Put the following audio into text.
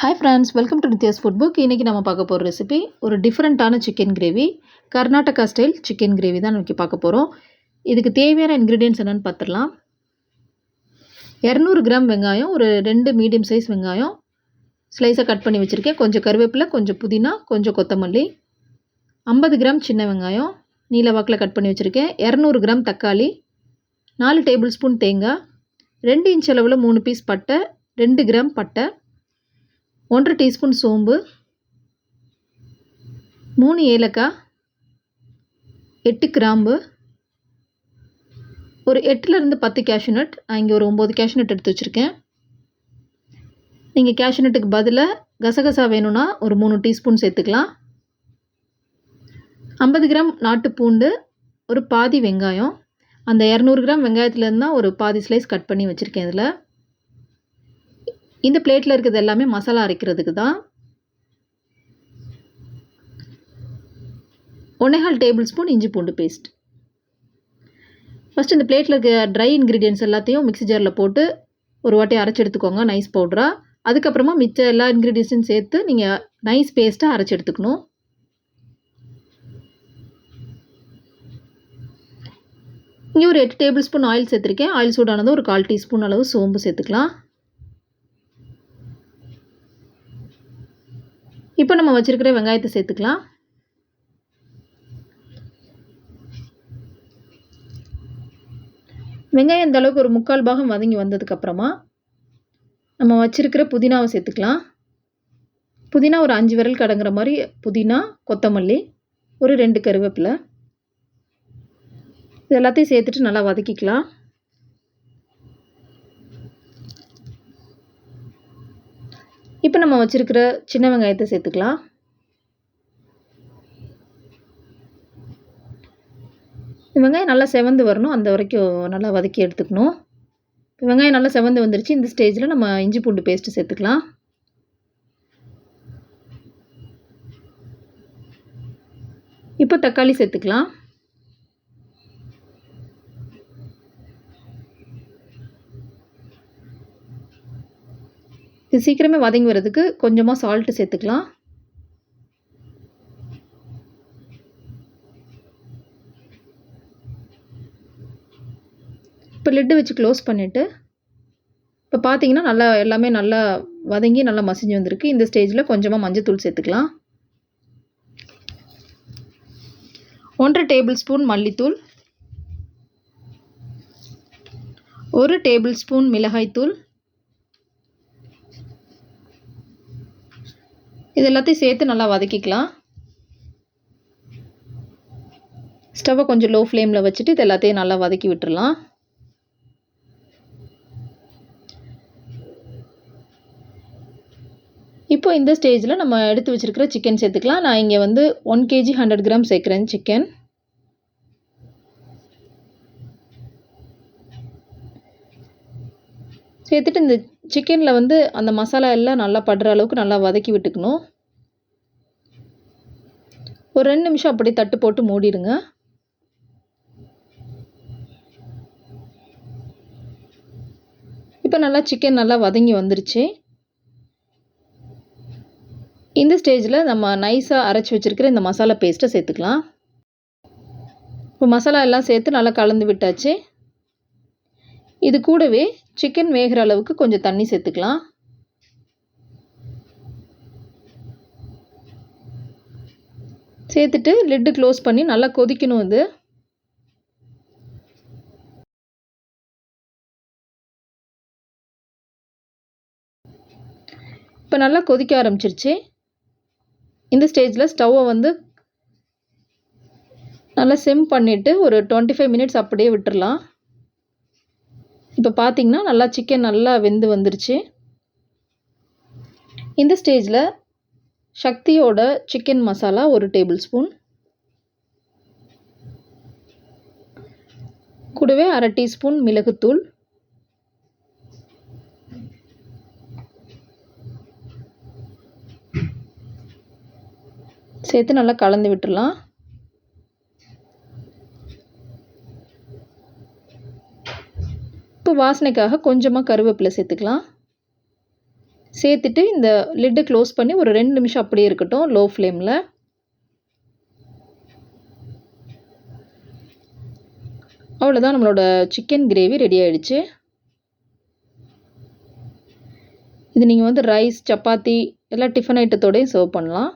Hi friends welcome to Nithya's food book இன்றைக்கி நம்ம பார்க்க போகிற ரெசிபி ஒரு டிஃப்ரெண்ட்டான chicken gravy Karnataka style chicken gravy தான் இன்றைக்கி பார்க்க போகிறோம் இதுக்கு தேவையான இன்க்ரீடியன்ஸ் என்னென்னு பார்த்துடலாம். இரநூறு கிராம் வெங்காயம் ஒரு ரெண்டு மீடியம் சைஸ் வெங்காயம். ஸ்லைஸாக கட் பண்ணி வச்சுருக்கேன். கொஞ்சம் கருவேப்பிலை கொஞ்சம் புதினா கொஞ்சம் கொத்தமல்லி. ஐம்பது கிராம் சின்ன வெங்காயம் நீல வாக்கில் கட் பண்ணி வச்சுருக்கேன். இரநூறு கிராம் தக்காளி நாலு டேபிள் ஸ்பூன் தேங்காய் ரெண்டு இன்ச் அளவில் மூணு பீஸ் பட்டை ரெண்டு கிராம் பட்டை. ஒன்றரை டீஸ்பூன் சோம்பு மூணு ஏலக்காய் எட்டு கிராம்பு ஒரு எட்டுலேருந்து பத்து கேஷ்யூநட் நான் இங்கே ஒரு ஒம்பது கேஷ்யூநட் எடுத்து வச்சுருக்கேன். நீங்கள் கேஷ்யூநட்டுக்கு பதிலாக கசகசா வேணும்னா ஒரு மூணு டீஸ்பூன் சேர்த்துக்கலாம். ஐம்பது கிராம் நாட்டு பூண்டு ஒரு பாதி வெங்காயம். அந்த இரநூறு கிராம் வெங்காயத்துலேருந்து தான் ஒரு பாதி ஸ்லைஸ் கட் பண்ணி வச்சுருக்கேன் இதில். இந்த பிளேட்டில் இருக்கிறது எல்லாமே மசாலா அரைக்கிறதுக்கு தான். ஒன்னேகால் டேபிள் ஸ்பூன் இஞ்சி பூண்டு பேஸ்ட். ஃபஸ்ட் இந்த பிளேட்டில் இருக்க ட்ரை இன்க்ரீடியன்ஸ் எல்லாத்தையும் மிக்ஸி ஜாரில் போட்டு ஒரு வாட்டி அரைச்சி எடுத்துக்கோங்க நைஸ் பவுடராக அதுக்கப்புறமா மிச்ச எல்லா இன்க்ரீடியன்ஸையும் சேர்த்து நீங்கள் நைஸ் பேஸ்ட்டாக அரைச்சி எடுத்துக்கணும். இங்கே ஒரு எட்டு டேபிள் ஸ்பூன் ஆயில் சேர்த்துருக்கேன். ஆயில் சூடானது ஒரு கால் டீஸ்பூன் அளவு சோம்பு சேர்த்துக்கலாம். இப்போ நம்ம வச்சுருக்கிற வெங்காயத்தை சேர்த்துக்கலாம். வெங்காயம் இந்த அளவுக்கு ஒரு முக்கால் பாகம் வதங்கி வந்ததுக்கப்புறமா நம்ம வச்சுருக்கிற புதினாவை சேர்த்துக்கலாம். புதினா ஒரு அஞ்சு விரல் கடங்குற மாதிரி புதினா கொத்தமல்லி ஒரு ரெண்டு கருவேப்பிலை. இது எல்லாத்தையும் சேர்த்துட்டு நல்லா வதக்கிக்கலாம். இப்போ நம்ம வச்சுருக்கிற சின்ன வெங்காயத்தை சேர்த்துக்கலாம். வெங்காயம் நல்லா செவந்து வரணும். அந்த வரைக்கும் நல்லா வதக்கி எடுத்துக்கணும். வெங்காயம் நல்லா செவந்து வந்துருச்சு. இந்த ஸ்டேஜில் நம்ம இஞ்சி பூண்டு பேஸ்ட்டு சேர்த்துக்கலாம். இப்போ தக்காளி சேர்த்துக்கலாம். இது சீக்கிரமே வதங்கி வர்றதுக்கு கொஞ்சமாக சால்ட்டு சேர்த்துக்கலாம். இப்போ லிட்டு வச்சு க்ளோஸ் பண்ணிவிட்டு இப்போ பார்த்தீங்கன்னா நல்லா எல்லாமே நல்லா வதங்கி நல்லா மசிஞ்சு வந்திருக்கு. இந்த ஸ்டேஜில் கொஞ்சமாக மஞ்சத்தூள் சேர்த்துக்கலாம். ஒன்றரை டேபிள் ஸ்பூன் மல்லித்தூள். ஒரு டேபிள் ஸ்பூன் மிளகாய்த்தூள். இது எல்லாத்தையும் சேர்த்து நல்லா வதக்கிக்கலாம். ஸ்டவ்வை கொஞ்சம் லோ ஃப்ளேமில் வச்சுட்டு இது எல்லாத்தையும் நல்லா வதக்கி விட்டுடலாம் இப்போ இந்த ஸ்டேஜில் நம்ம எடுத்து வச்சுருக்கிற சிக்கன் சேர்த்துக்கலாம். நான் இங்கே வந்து ஒன் கேஜி ஹண்ட்ரட் கிராம் சேர்க்குறேன் சிக்கன் சேர்த்துட்டு இந்த சிக்கனில் வந்து அந்த மசாலா எல்லாம் நல்லா படுற அளவுக்கு நல்லா வதக்கி விட்டுக்கணும். ஒரு ரெண்டு நிமிஷம் அப்படியே தட்டு போட்டு மூடிடுங்க. இப்போ நல்லா சிக்கன் நல்லா வதங்கி வந்துருச்சு. இந்த ஸ்டேஜில் நம்ம நைஸாக அரைச்சி வச்சுருக்கிற இந்த மசாலா பேஸ்ட்டை சேர்த்துக்கலாம். இப்போ மசாலா எல்லாம் சேர்த்து நல்லா கலந்து விட்டாச்சு. இது கூடவே சிக்கன் வேகிற அளவுக்கு கொஞ்சம் தண்ணி சேர்த்துக்கலாம். சேர்த்துட்டு லிட்டு க்ளோஸ் பண்ணி நல்லா கொதிக்கணும் இது. இப்போ நல்லா கொதிக்க ஆரம்பிச்சிருச்சு. இந்த ஸ்டேஜில் ஸ்டவ்வை வந்து நல்லா சிம் பண்ணிவிட்டு ஒரு டுவெண்ட்டி ஃபைவ் மினிட்ஸ் அப்படியே விட்டுடலாம் இப்போ பார்த்திங்கன்னா நல்லா சிக்கன் நல்லா வெந்து வந்துருச்சு. இந்த ஸ்டேஜில் சக்தியோட சிக்கன் மசாலா ஒரு டேபிள் ஸ்பூன் கூடவே அரை டீஸ்பூன் மிளகுத்தூள். சேர்த்து நல்லா கலந்து விட்டுடலாம் இப்போ வாசனைக்காக கொஞ்சமாக கருவேப்பிலை சேர்த்துக்கலாம். சேர்த்துட்டு இந்த லிட்டை க்ளோஸ் பண்ணி ஒரு ரெண்டு நிமிஷம் அப்படியே இருக்கட்டும் லோ. ஃப்ளேமில் அவ்வளோதான் நம்மளோட சிக்கன் கிரேவி ரெடி ஆகிடுச்சு இது நீங்கள் வந்து ரைஸ் சப்பாத்தி எல்லா டிஃபன் ஐட்டத்தோடையும் சர்வ் பண்ணலாம்.